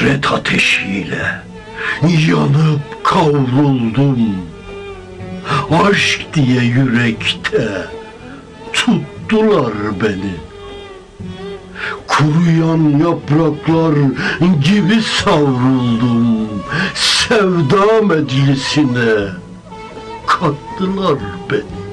Hasret ateşiyle yanıp kavruldum. Aşk diye yürekte tuttular beni. Kuruyan yapraklar gibi savruldum. Sevda meclisine kattılar beni.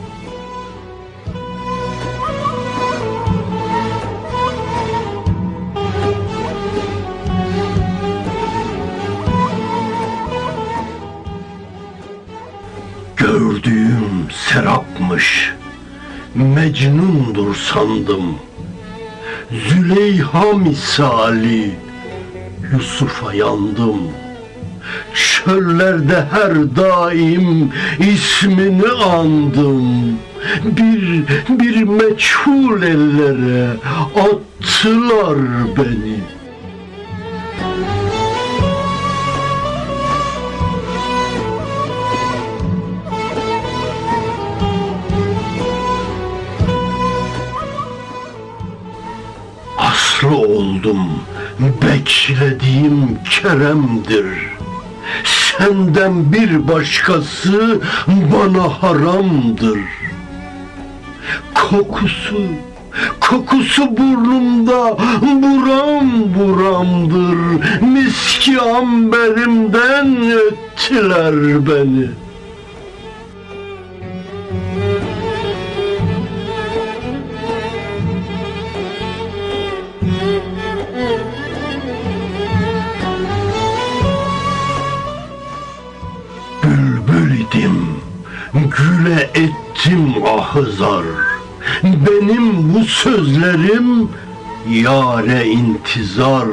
Serapmış, Mecnundur sandım. Züleyha misali Yusuf'a yandım. Çöllerde her daim ismini andım. Bir, bir meçhul ellere attılar beni. Aslı oldum, beklediğim keremdir. Senden bir başkası bana haramdır. Kokusu, kokusu burnumda buram buramdır. Miski amberimden ettiler beni. İdim, güle ettim ahızar. Benim bu sözlerim yare intizar.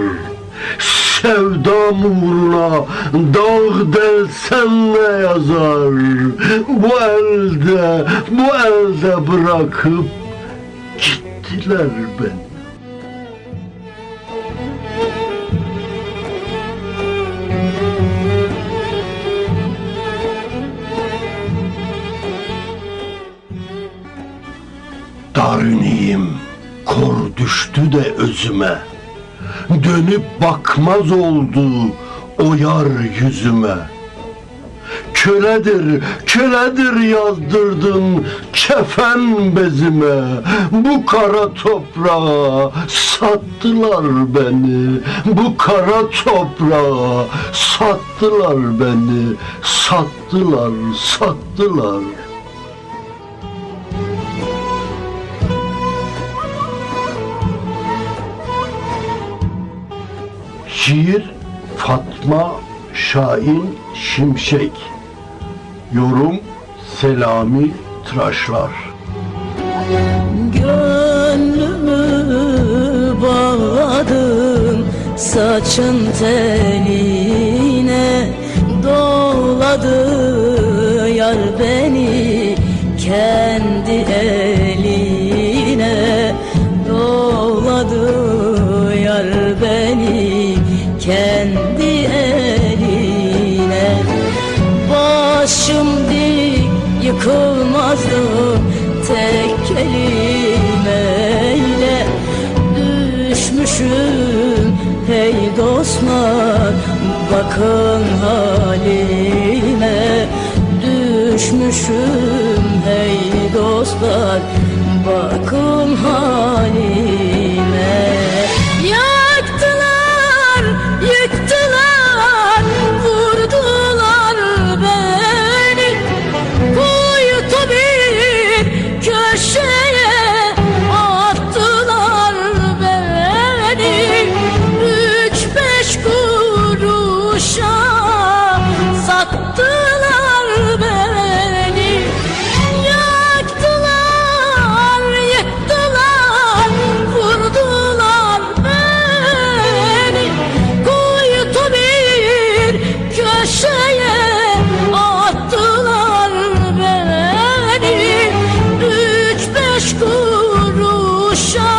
Sevdam uğruna dağ delsen ne yazar? Bu elde, bu elde bırakıp gittiler beni. Darüniyim, kor düştü de özüme. Dönüp bakmaz oldu o yar yüzüme. Köledir, köledir yazdırdın kefen bezime. Bu kara toprağa sattılar beni. Bu kara toprağa sattılar beni. Sattılar, sattılar. Şiir Fatma Şahin Şimşek. Yorum Selami Tıraşlar. Gönlümü bağladım saçın teline Doladı yar beni kendi eline yıkılmazdım tek kelimeyle Düşmüşüm hey dostlar bakın halime. Düşmüşüm hey dostlar bakın halime sattılar beni. Yaktılar, yıktılar, vurdular beni. Kuytu bir köşeye attılar beni. Üç beş kuruşa